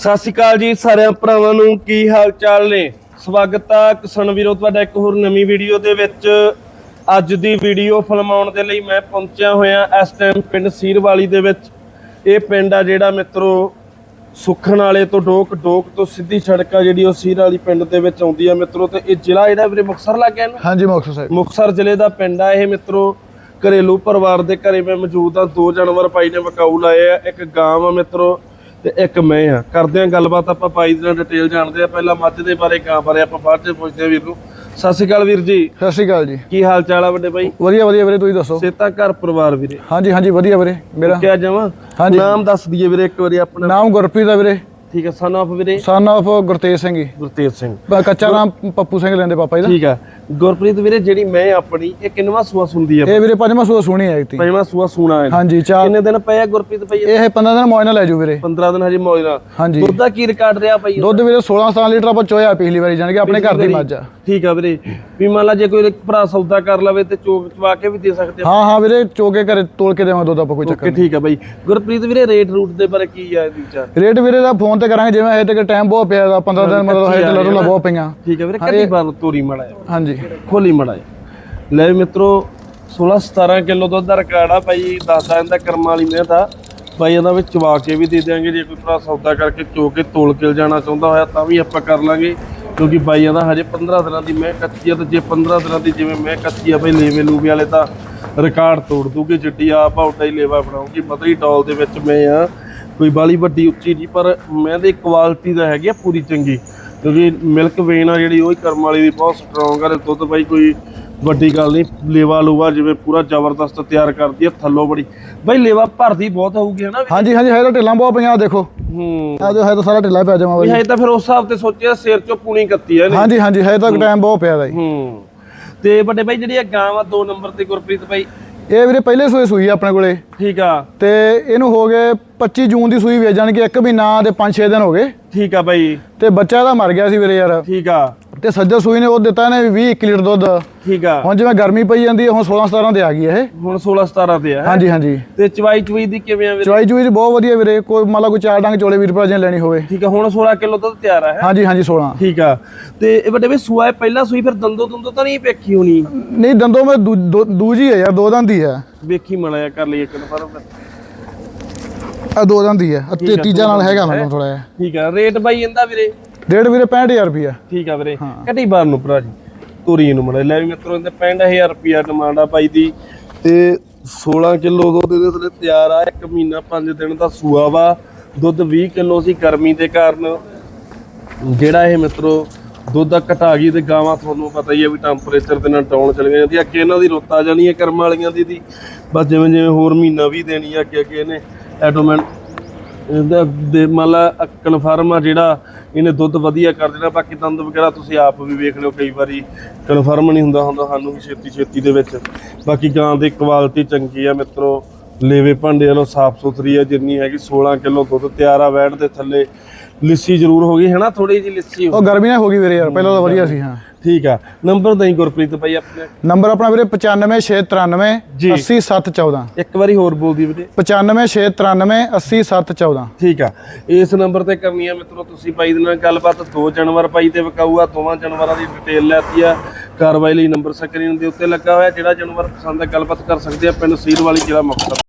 ਸਤਿ ਸ਼੍ਰੀ ਅਕਾਲ ਜੀ ਸਾਰਿਆਂ ਭਰਾਵਾਂ ਨੂੰ ਕੀ ਹਾਲ ਚਾਲ ਨੇ? ਸਵਾਗਤ ਆ ਕਿਸਾਨ ਵੀਰੋ ਤੁਹਾਡਾ ਇੱਕ ਹੋਰ ਨਵੀਂ ਵੀਡੀਓ ਦੇ ਵਿੱਚ। ਅੱਜ ਦੀ ਵੀਡੀਓ ਫਿਲਮਾਉਣ ਦੇ ਲਈ ਮੈਂ ਪਹੁੰਚਿਆ ਹੋਇਆ ਇਸ ਟਾਈਮ ਪਿੰਡ ਸੀਰਵਾਲੀ ਦੇ ਵਿੱਚ। ਇਹ ਪਿੰਡ ਆ ਜਿਹੜਾ ਮਿੱਤਰੋ ਸੁਖਣ ਵਾਲੇ ਤੋਂ ਡੋਕ ਡੋਕ ਤੋਂ ਸਿੱਧੀ ਸੜਕ ਆ ਜਿਹੜੀ ਉਹ ਸੀਰ ਵਾਲੀ ਪਿੰਡ ਦੇ ਵਿੱਚ ਆਉਂਦੀ ਆ ਮਿੱਤਰੋ ਤੇ ਇਹ ਜ਼ਿਲ੍ਹਾ ਜਿਹੜਾ ਵੀਰੇ ਮੁਕਤਸਰ ਲੱਗ ਗਿਆ ਨਾ ਹਾਂਜੀ ਮੁਕਤਸਰ ਸਾਹਿਬ। ਮੁਕਤਸਰ ਜ਼ਿਲ੍ਹੇ ਦਾ ਪਿੰਡ ਆ ਇਹ ਮਿੱਤਰੋ। ਘਰੇਲੂ ਪਰਿਵਾਰ ਦੇ ਘਰੇ ਮੈਂ ਮੌਜੂਦ ਆ ਦੋ ਜਾਨਵਰ ਪਾਈ ਨੇ ਵਕਾਊ ਲਾਏ ਆ ਇੱਕ ਗਾਂ ਆ ਮਿੱਤਰੋ। ਤੇ ਇੱਕ ਮੈਂ ਆ। ਕਰਦੇ ਆ ਗੱਲਬਾਤ ਆਪਾਂ ਪਾਈ ਦੀ ਡਿਟੇਲ ਜਾਣਦੇ ਆ। ਪਹਿਲਾਂ ਮੱਝ ਦੇ ਬਾਰੇ ਗਾਂ ਬਾਰੇ ਆਪਾਂ ਬਾਅਦ ਚ ਪੁੱਛਦੇ ਆ ਵੀਰ ਨੂੰ। ਸਤਿ ਸ਼੍ਰੀ ਅਕਾਲ ਵੀਰ ਜੀ। ਸਤਿ ਸ਼੍ਰੀ ਅਕਾਲ ਜੀ। ਕੀ ਹਾਲ ਚਾਲ ਆ ਵੱਡੇ ਬਾਈ? ਵਧੀਆ ਵਧੀਆ ਵੀਰੇ ਤੁਸੀਂ ਦੱਸੋ? ਸੇਤਾ ਘਰ ਪਰਿਵਾਰ ਵੀਰੇ। ਹਾਂਜੀ ਹਾਂਜੀ ਵਧੀਆ ਵੀਰੇ ਮੇਰਾ। ਕਿਆ ਜਾਵਾਂ? ਹਾਂਜੀ। ਨਾਮ ਦੱਸ ਦਈਏ ਵੀਰੇ ਇੱਕ ਵਾਰੀ ਆਪਣਾ ਨਾਮ ਗੁਰਪ੍ਰੀਤ ਆ ਵੀਰੇ। ਠੀਕ ਹੈ ਸਨ ਆਫ ਵੀਰੇ? Son of Gurtej Singh ji. ਗੁਰਤੇਜ ਸਿੰਘ। ਬ- ਕੱਚਾ ਨਾਮ ਪੱਪੂ ਸਿੰਘ ਲੈਂਦੇ ਪਾਪਾ ਜੀ ਦਾ। ਠੀਕ ਆ ਗੁਰਪ੍ਰੀਤ ਵੀਰੇ ਜਿਹੜੀ ਮੈਂ ਆਪਣੀ ਇਹ ਕਿੰਨਵਾ ਸੂਆ ਸੁਣਦੀ ਆ ਇਹ ਵੀਰੇ ਪੰਜਵਾਂ ਸੂਆ ਸੁਣੀ ਆਈ ਤੀ ਪੰਜਵਾਂ ਸੂਆ ਸੁਣਾ ਹੈ। ਹਾਂਜੀ ਚਾਰ ਕਿੰਨੇ ਦਿਨ ਪਏ ਆ ਗੁਰਪ੍ਰੀਤ ਭਾਈ? ਇਹ 15 ਦਿਨ ਮੌਜ ਨਾਲ ਲੈ ਜੂ ਵੀਰੇ। 15 ਦਿਨ ਹਜੇ ਮੌਜ ਨਾਲ। ਹਾਂਜੀ। ਦੁੱਧ ਦਾ ਕੀ ਰਿਕਾਰਡ ਰਿਹਾ ਭਾਈ ਦੁੱਧ ਵੀਰੇ 16 17 ਲੀਟਰ ਆਪਾਂ ਚੋਇਆ ਪਿਛਲੀ ਵਾਰੀ ਜਾਣ ਕੇ ਆਪਣੇ ਘਰ ਦੀ ਮੱਝ ਆ। ਠੀਕ ਆ ਵੀਰੇ। ਵੀ ਮੰਨ ਲਾ ਜੇ ਕੋਈ ਭਰਾ ਸੌਦਾ ਕਰ ਲਵੇ ਤੇ ਚੋਕ ਚਵਾ ਕੇ ਵੀ ਦੇ ਸਕਦੇ ਆ। ਹਾਂ ਹਾਂ ਵੀਰੇ ਚੋਕੇ ਘਰੇ ਤੋਲ ਕੇ ਦੇਵਾਂ ਦੁੱਧ ਆਪਾਂ ਕੋਈ ਚੱਕਰ ਓਕੇ ਠੀਕ ਆ ਬਾਈ ਗੁਰਪ੍ਰੀਤ ਵੀਰੇ ਰੇਟ ਰੂਟ ਦੇ ਬਾਰੇ ਕੀ ਆ ਇਹਦੀ ਵਿਚਾਰ? ਰੇਟ ਵੀਰੇ ਦਾ ਫੋਨ ਤੇ ਕਰਾਂਗੇ ਜਿਵੇਂ ਹਜੇ ਤੱਕ ਟਾਈਮ ਬਹੁਤ ਪਿਆ ਦਾ 15 ਦਿਨ ਮਤਲਬ ਹਜੇ ਤੇ ਲੱਡੂਲਾ ਬਹੁਤ ਪਈਆਂ। ਠੀਕ ਆ ਵੀਰੇ ਕੱਢੀ ਬਾਰ ਤੋਰੀ ਮੜਾ ਹਾਂਜੀ। ਖੋਲੀ ਮੜਾ ਲੈ ਮਿੱਤਰੋ 16 17 ਕਿਲੋ ਦੁੱਧ ਦਾ ਰਿਕਾਰਡ ਆ ਭਾਈ ਦੱਸਦਾ ਇਹਦਾ ਕਰਮ ਵਾਲੀ ਮਿਹਨਤ ਦਾ ਭਾਈ ਇਹਦਾ ਵਿੱਚ ਚਵਾ ਕੇ ਵੀ ਦੇ ਦਿਆਂਗੇ ਜੇ ਕੋਈ ਭਰਾ ਸੌਦਾ ਕਰਕੇ ਚੋ ਕੇ ਤੋਲ ਕੇ ਜਾਣਾ ਚਾਹੁੰਦਾ ਹੋਇਆ ਤਾਂ ਵੀ ਆਪਾਂ ਕਰ ਲਾਂਗੇ। ਕਿਉਂਕਿ ਬਾਈ ਇਹਦਾ ਹਜੇ 15 ਦਿਨਾਂ ਦੀ ਮੈਂ ਕੱਚੀ ਆ ਤੇ ਜੇ 15 ਦਿਨਾਂ ਦੀ ਜਿਵੇਂ ਮੈਂ ਕੱਚੀ ਆ ਭਾਈ ਲੇਵੇ ਲੂਵੇ ਵਾਲੇ ਤਾਂ ਰਿਕਾਰਡ ਤੋੜ ਦੂਗੇ ਜਿੱਡੀ ਆ ਪਾਉਟਾ ਹੀ ਲੇਵਾ ਬਣਾਉਗੀ ਮਤਰੀ ਡੌਲ ਦੇ ਵਿੱਚ ਮੈਂ ਆ। ਕੋਈ ਬਾਲੀ ਵੱਡੀ ਉੱਚੀ ਨਹੀਂ ਪਰ ਮੈਂ ਦੀ ਕੁਆਲਿਟੀ ਦਾ ਹੈਗੀ ਆ ਪੂਰੀ ਚੰਗੀ। ਕਿਉਂਕਿ ਮਿਲਕ ਵੇਨ ਆ ਜਿਹੜੀ ਉਹ ਹੀ ਕਰਮ ਵਾਲੀ ਦੀ ਬਹੁਤ ਸਟਰੋਂਗ ਆ ਤੇ ਦੁੱਧ ਬਾਈ ਕੋਈ ਵੱਡੀ ਗੱਲ ਨਹੀਂ। ਲੇਵਾ ਲੂਵਾ ਜਿਵੇਂ ਪੂਰਾ ਜ਼ਬਰਦਸਤ ਤਿਆਰ ਕਰਦੀ ਆ ਥੱਲੋਂ ਬੜੀ। ਬਾਈ ਲੇਵਾ ਭਰਦੀ ਬਹੁਤ ਹੋਊਗੀ ਹਨਾ? ਹਾਂਜੀ ਹਾਂਜੀ ਹਜੇ ਤਾਂ ਢਿੱਲਾਂ ਬਹੁਤ ਪਈਆਂ ਦੇਖੋ। ਹੂੰ। ਆ ਜੋ ਹੈ ਤਾਂ ਸਾਰਾ ਢਿੱਲਾ ਪਿਆ ਜਾਵਾਂ ਵੀ ਬਾਈ। ਹਜੇ ਤਾਂ ਫਿਰ ਉਸ ਹਿਸਾਬ ਤੇ ਸੋਚਿਆ ਸਿਰ ਚੋਂ ਪੂਣੀ ਕੱਤੀ ਆ ਇਹਨੇ ਹਾਂਜੀ ਹਾਂਜੀ ਹਜੇ ਤੱਕ ਟਾਈਮ ਬਹੁਤ ਪਿਆ ਜੀ ਹੂੰ। ਤੇ ਵੱਡੇ ਬਾਈ ਜਿਹੜੀ ਇਹ ਗਾਂ ਵਾ ਦੋ ਨੰਬਰ ਤੇ ਗੁਰਪ੍ਰੀਤ ਬਾਈ ਇਹ ਵੀਰੇ ਪਹਿਲੇ ਸੂਏ ਸੂਈ ਆ ਆਪਣੇ ਕੋਲੇ। ਠੀਕ ਆ। ਤੇ ਇਹਨੂੰ ਹੋ ਗਏ 25 ਜੂਨ ਦੀ ਸੂਈ ਵੇਚ ਜਾਣ ਕੇ ਇੱਕ ਮਹੀਨਾ ਤੇ 5-6 ਦਿਨ ਹੋ ਗਏ। ਠੀਕ ਆ ਬਾਈ। ਤੇ ਬੱਚਾ ਇਹਦਾ ਮਰ ਗਿਆ ਸੀ ਵੀਰੇ ਯਾਰ। ਠੀਕ ਆ। ਤੇ ਸੱਜਾ ਸੂਈ ਨੇ ਉਹ ਦਿੱਤਾ ਇਹਨੇ 20 1 ਲੀਟਰ ਦੁੱਧ। ਠੀਕ ਆ। ਹੁਣ ਜਿਵੇਂ ਗਰਮੀ ਪਈ ਜਾਂਦੀ ਹੈ ਹੁਣ 16 17 ਤੇ ਆ ਗਈ ਇਹ। ਹੁਣ 16 17 ਤੇ ਆ? ਹਾਂਜੀ ਹਾਂਜੀ। ਤੇ ਚਵਾਈ ਚਵਾਈ ਦੀ ਕਿਵੇਂ ਆ ਵੀਰੇ? ਚਵਾਈ ਚੂਈ ਦੀ ਬਹੁਤ ਵਧੀਆ ਵੀਰੇ ਕੋਈ ਮੰਨ ਲਾ ਕੋਈ ਚਾਰ ਡੰਗ ਚੋਲੇ ਵੀਰ ਭਰਾ ਜੇ ਲੈਣੀ ਹੋਵੇ। ਠੀਕ ਆ ਹੁਣ 16 ਕਿਲੋ ਦੁੱਧ ਤਿਆਰ ਆ ਹੈ? ਹਾਂਜੀ ਹਾਂਜੀ 16 ਠੀਕ ਆ। ਤੇ ਇਹ ਵੱਡੇ ਬਾਈ ਸੂਆ ਪਹਿਲਾਂ ਸੂਈ ਫਿਰ ਦੰਦੋ ਦੰਦੋ ਤਾਂ ਨਹੀਂ ਵੇਖੀ ਹੋਣੀ? ਨਹੀਂ ਦੰਦੋਂ ਮੈਂ ਦੂਜੀ ਹੈ ਯਾਰ ਦੋ ਦੰਦ ਹੀ ਹੈ ਵੇਖੀ ਮਣਾਇਆ ਕਰ ਲਈਏ ਕਨਫਰਮ ਆ ਦੋ ਦੰਦ ਹੀ ਹੈ ਤੀਜਾ ਨਾਲ ਹੈਗਾ ਮੈਨੂੰ ਥੋੜਾ ਜਿਹਾ। ਠੀਕ ਆ ਰੇਟ ਬਾਈ ਇਹਦਾ ਵੀਰੇ? ਡੇਢ ਵੀਰੇ 65000 ਰੁਪਿਆ ਠੀਕ ਆ ਵੀਰੇ। ਕੱਢੀ ਬਾਰ ਨੂੰ ਭਰਾ ਜੀ। ਤੁਰੀ ਨੂੰ ਮੜਾ ਲੈ ਵੀ ਮਿੱਤਰੋ ਇਹਦੇ 65000 ਰੁਪਿਆ ਡਿਮਾਂਡ ਆ ਬਾਈ ਦੀ। ਤੇ 16 ਕਿਲੋ ਦੁੱਧ ਇਹਦੇ ਥੱਲੇ ਤਿਆਰ ਆ। ਇੱਕ ਮਹੀਨਾ 5 ਦਿਨ ਦਾ ਸੂਆ ਵਾ। ਦੁੱਧ 20 ਕਿਲੋ ਸੀ ਗਰਮੀ ਦੇ ਕਾਰਨ। ਜਿਹੜਾ ਇਹ ਮਿੱਤਰੋ ਦੁੱਧ ਦਾ ਘਟਾ ਗਈ ਤੇ ਗਾਵਾਂ ਤੁਹਾਨੂੰ ਪਤਾ ਹੀ ਹੈ ਵੀ ਟੈਂਪਰੇਚਰ ਦੇ ਨਾਲ ਡਾਊਨ ਚਲ ਜਾਂਦੀ ਅੱਗੇ ਇਹਨਾਂ ਦੀ ਰੁੱਤ ਆ ਜਾਣੀ ਹੈ ਕਰਮ ਵਾਲੀਆਂ ਦੀ ਦੀ। ਬਸ ਜਿਵੇਂ ਜਿਵੇਂ ਹੋਰ ਮਹੀਨਾ ਵੀ ਦੇਣੀ ਆ ਅੱਗੇ ਅੱਗੇ ਇਹਨੇ ਆਟੋਮੈਟ ਇਹਦਾ ਦੇ ਮੰਨ ਲਾ ਕਨਫਰਮ ਆ ਜਿਹੜਾ ਇਹਨੇ ਦੁੱਧ ਵਧੀਆ ਕਰ ਦੇਣਾ, ਬਾਕੀ ਦੰਦ ਵਗੈਰਾ ਤੁਸੀਂ ਆਪ ਵੀ ਵੇਖ ਲਿਓ ਕਈ ਵਾਰੀ। ਕਨਫਰਮ ਨਹੀਂ ਹੁੰਦਾ ਹੁੰਦਾ ਸਾਨੂੰ ਵੀ ਛੇਤੀ ਛੇਤੀ ਦੇ ਵਿੱਚ। ਬਾਕੀ ਗਾਂ ਦੀ ਕੁਆਲਿਟੀ ਚੰਗੀ ਆ ਮਿੱਤਰੋ। ਲੇਵੇ ਭਾਂਡੇ ਵਾਲੋ ਸਾਫ਼ ਸੁਥਰੀ ਆ ਜਿੰਨੀ ਹੈਗੀ 16 ਕਿਲੋ ਦੁੱਧ ਤਿਆਰ ਆ ਵੈਟ ਦੇ ਥੱਲੇ ਲਿੱਸੀ ਜ਼ਰੂਰ ਹੋ ਗਈ ਹੈ ਨਾ? ਥੋੜੀ ਜਿਹੀ ਲਿੱਸੀ ਹੋ ਉਹ ਗਰਮੀ ਨਾਲ ਹੋ ਗਈ ਵੀਰੇ ਯਾਰ ਪਹਿਲਾਂ ਤਾਂ ਵਧੀਆ ਸੀ ਹਾਂ। ਠੀਕ ਆ। ਨੰਬਰ ਦਈ ਗੁਰਪ੍ਰੀਤ ਭਾਈ ਆਪਣੇ। ਨੰਬਰ ਆਪਣਾ ਵੀਰੇ 95693 ਜੀ। 80714 ਇੱਕ ਵਾਰੀ ਹੋਰ ਬੋਲ ਦੀ ਵੀਰੇ 95693 80714 ਠੀਕ ਆ। ਇਸ ਨੰਬਰ ਤੇ ਕਰਨੀ ਆ ਮਿੱਤਰੋ ਤੁਸੀਂ ਬਾਈ ਦੇ ਨਾਲ ਗੱਲਬਾਤ ਦੋ ਜਾਨਵਰ ਬਾਈ ਤੇ ਵਿਕਾਊ ਆ ਦੋਵਾਂ ਜਾਨਵਰਾਂ ਦੀ ਡਿਟੇਲ ਲੈਤੀ ਆ। ਕਾਰਵਾਈ ਲਈ ਨੰਬਰ ਸਕਰੀਨ ਦੇ ਉੱਤੇ ਲੱਗਾ ਹੋਇਆ ਜਿਹੜਾ ਜਾਨਵਰ ਪਸੰਦ ਹੈ ਗੱਲਬਾਤ ਕਰ ਸਕਦੇ ਆ ਪਿੰਡ ਸੀਰ ਵਾਲੀ ਜ਼ਿਲ੍ਹਾ ਮੁਕਤਸਰ।